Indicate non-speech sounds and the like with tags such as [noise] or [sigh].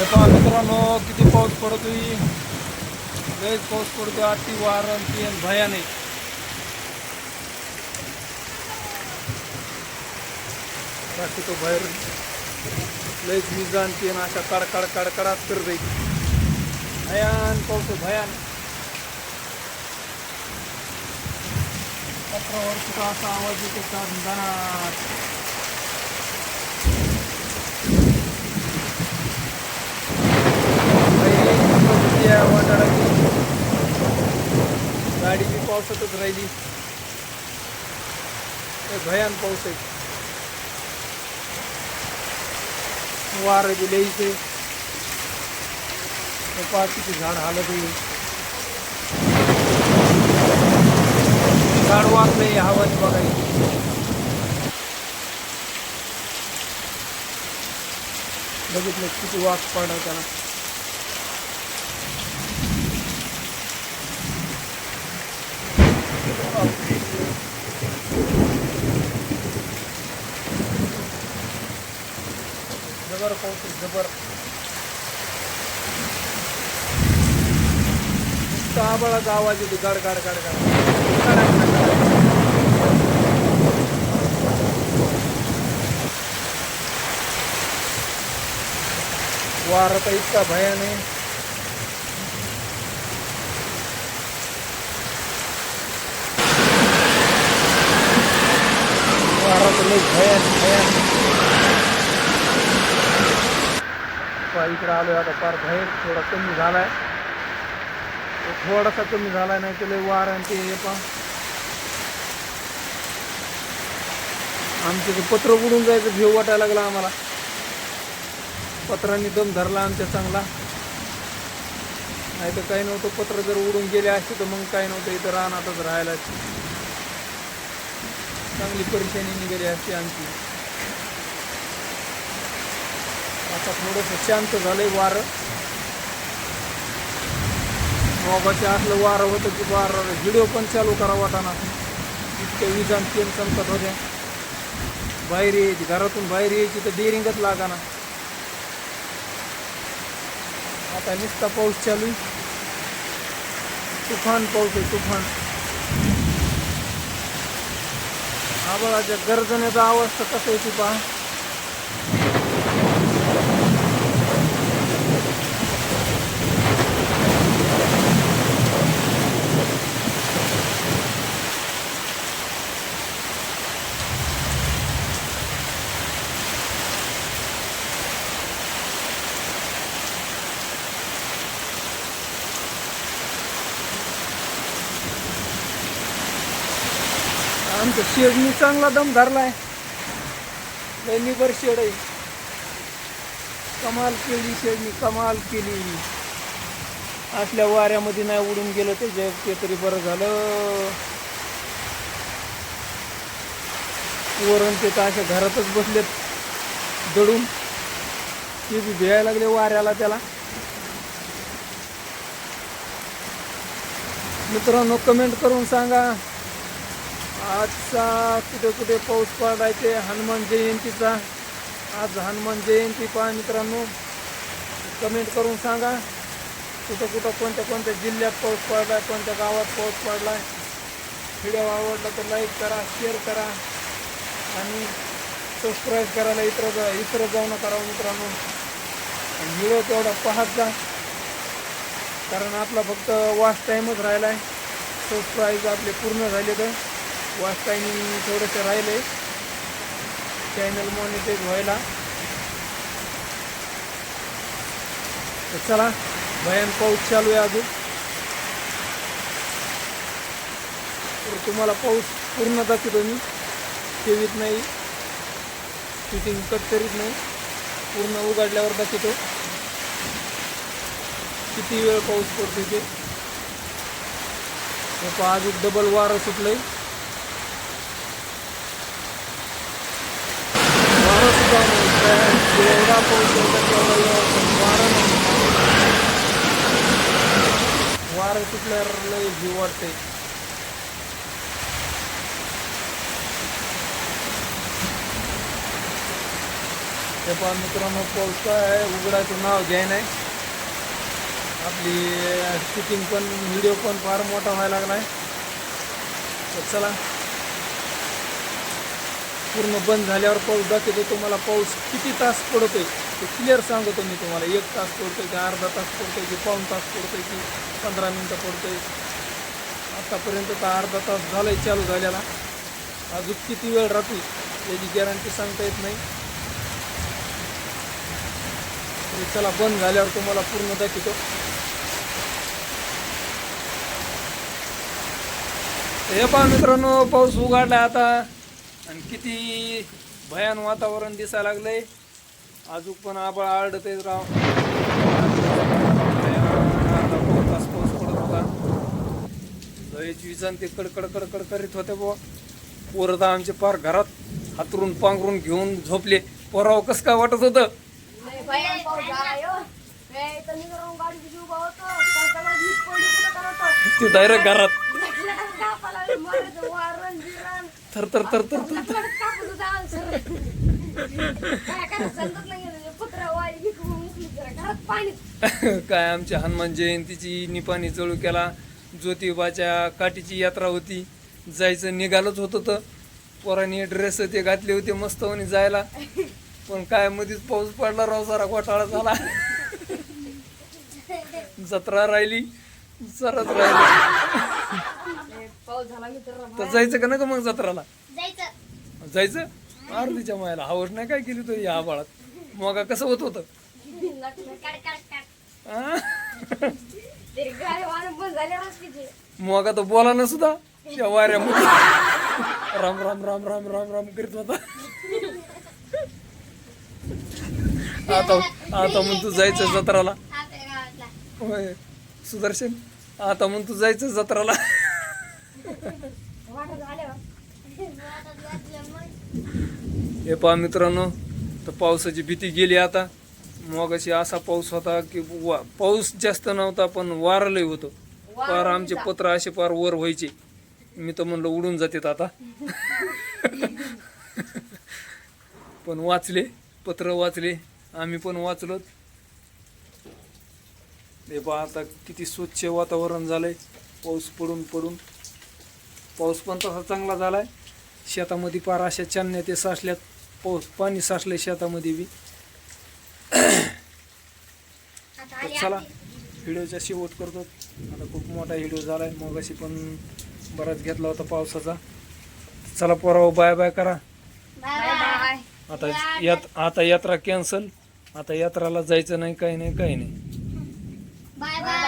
हे मित्रांनो किती पाऊस पडतोय. लयच पाऊस पडतोय अति वारण तीन भयाने बाकी तो बाहेर लयच विजान तीन अशा कडकड कडकडात करते भयान पाऊस भयान. पत्रावर सुद्धा असा आवाज येतो कारण दानात वाटाडाची गाडी बी पावसातच राहिली. भयान पाऊस आहे. वार बी लईचे पहा किती झाड हालत येईल झाड वाचलंय हवाच बघायची बघितलं किती वाफ पडला त्याला. जबर पाऊस जबर. नुसता आबाळाचा आवाज येतो गाड गाड गाड गाड. वार वारा तर इतका भयान वारा तर लई भयान भयान पहा इकडं आलोय आता पार्क बाहेर. थोडा कमी झालाय. आहे थोडासा कमी झालाय नाही तर लई वार आणि ते हे पहा. आमचं ते पत्र उडून जायचं भेव वाटायला लागला आम्हाला. पत्रांनी दम धरला आमच्या चांगला. नाही तर काही नव्हतं पत्र जर उडून गेले असते तर मग काही नव्हतं इथं रानातच राहायला चांगली परेशानी निघाली असते आमची. आता थोडंसं शांत झालंय वारं. बाबाच्या असलं वारं होतं की वारं व्हिडिओ पण चालू करा वाटाना इतक्या विजान तेल चमकत होत्या. बाहेर यायची घरातून बाहेर यायची तर डेरिंगच लागाना. आता नुसता पाऊस चालू आहे. तुफान पाऊस आहे तुफान. आबाळाच्या गर्जण्याचा आवाज तर कसं येते पहा. आमचं शेडनी चांगला दम धरलाय. लय शेड आहे. कमाल केली शेडनी कमाल केली. असल्या वाऱ्यामध्ये नाही उडून गेलं ते जय ते तरी बरं झालं. वरण ते तर अशा घरातच बसलेत दडून. ते बी भियायला लागले वाऱ्याला त्याला. मित्रांनो कमेंट करून सांगा. आजचा कुठे कुठे पाऊस पडलाय ते हनुमान जयंतीचा. आज हनुमान जयंती पहा मित्रांनो. कमेंट करून सांगा कुठं कुठं कोणत्या कोणत्या जिल्ह्यात पाऊस पडलाय कोणत्या गावात पाऊस पडलाय. व्हिडिओ आवडला तर लाईक करा शेअर करा. आणि सबस्क्राईब करायला इतर जा इतर जाऊ नका राव हो मित्रांनो. व्हिडिओ तेवढा पाहत जा. कारण आपला फक्त वॉच टाईमच राहिला आहे सबस्क्राईब आपले पूर्ण झाले तर. वॉच टायमिंग थोडंसं राहिले चॅनल मॉनिटाईज व्हायला. तर चला भयान पाऊस चालू आहे अजून. तर तुम्हाला पाऊस पूर्ण दाखवतो मी. ठेवीत नाही. शूटिंग कट करीत नाही. पूर्ण उघडल्यावर दाखवतो. किती वेळ पाऊस पडतो ते. हे अजून डबल वारं सुटलंय. आहे सुद्धा नाही. एवढा पाऊस वारं नाही वारं लय जीव वाटते ते पण मित्रांनो पाऊस काय आहे? उघडायचं नाव घ्याय नाही. आपली शूटिंग पण व्हिडिओ पण फार मोठा व्हायला लागला आहे तर चला. पूर्ण बंद झाल्यावर पाऊस दाखवतो तुम्हाला पाऊस किती तास पडतोय ते क्लिअर सांगतो मी तुम्हाला. एक तास पडतोय की अर्धा तास पडतोय की पाऊण तास पडतोय की पंधरा मिनटं पडतोय. आतापर्यंत तर अर्धा तास झालाय चालू झालेला अजून किती वेळ राहतो याची गॅरंटी सांगता येत नाही. चला बंद झाल्यावर तुम्हाला पूर्ण दाखवतो. हे पहा मित्रांनो पाऊस उघडला आता. आणि किती भयान वातावरण दिसायला लागलंय. अजून पण आबाळ आळडत राव. तास पाऊस पडत होता लयच विजान ते कडकड कडकड करीत होते बुवा. पोरं आमचे पार घरात हातरून पांघरून घेऊन झोपले. पोराव कसं काय वाटत होतं. ते डायरेक्ट घरात. [laughs] थर थर थर थर थर काय आमच्या हनुमान जयंतीची निपाणी चळू केला. ज्योतिबाच्या काठीची यात्रा होती. जायचं निघालच होतं तर. पोरांनी ड्रेस ते घातले होते मस्त होणे जायला. पण काय मध्येच पाऊस पडला राव सारा घोटाळा झाला. जत्रा राहिली सरच राहिली. पाऊस झाला मित्र तर जायचं का नका मग जत्राला? जायचं. जायचं? अर्धीच्या मायला हावस नाही काय केली तो या आबाळात मग कसं होत होतं? काढ काढ काढ आ? ते गाडी वाहन बंद झाले रस्त्याचे. मग आता बोला ना सुद्धा. त्या वाऱ्यामध्ये राम राम राम राम राम राम करीत होता. आता आता म्हणतो जायचं जत्राला. गावातला. होय. सुदर्शन आता म्हणतो जायचं जत्राला वाटत झाल्यावर हे पहा मित्रांनो तर पावसाची भीती गेली आता. मग अशी असा पाऊस होता की वा पाऊस जास्त नव्हता पण वारं लय होतं. पार आमचे पत्र असे पार वर व्हायचे. मी तर म्हणलं उडून जातात आता. [laughs] पण वाचले पत्र वाचले आम्ही पण वाचलो. हे पहा आता किती स्वच्छ वातावरण झालंय. पाऊस पडून पडून. पाऊस पण तसा चांगला झालाय. शेतामध्ये पार अशा चांदण्या ते साचल्यात पाऊस पाणी साचलंय शेतामध्ये बी. चला व्हिडिओचा शेवट करतो. आता खूप मोठा व्हिडिओ झालाय. मग अशी पण बराच घेतला होता पावसाचा. चला पोराव बाय बाय करा. बाय बाय आता यात आता यात्रा कॅन्सल आता यात्राला जायचं नाही काही नाही काही नाही. Bye bye Tata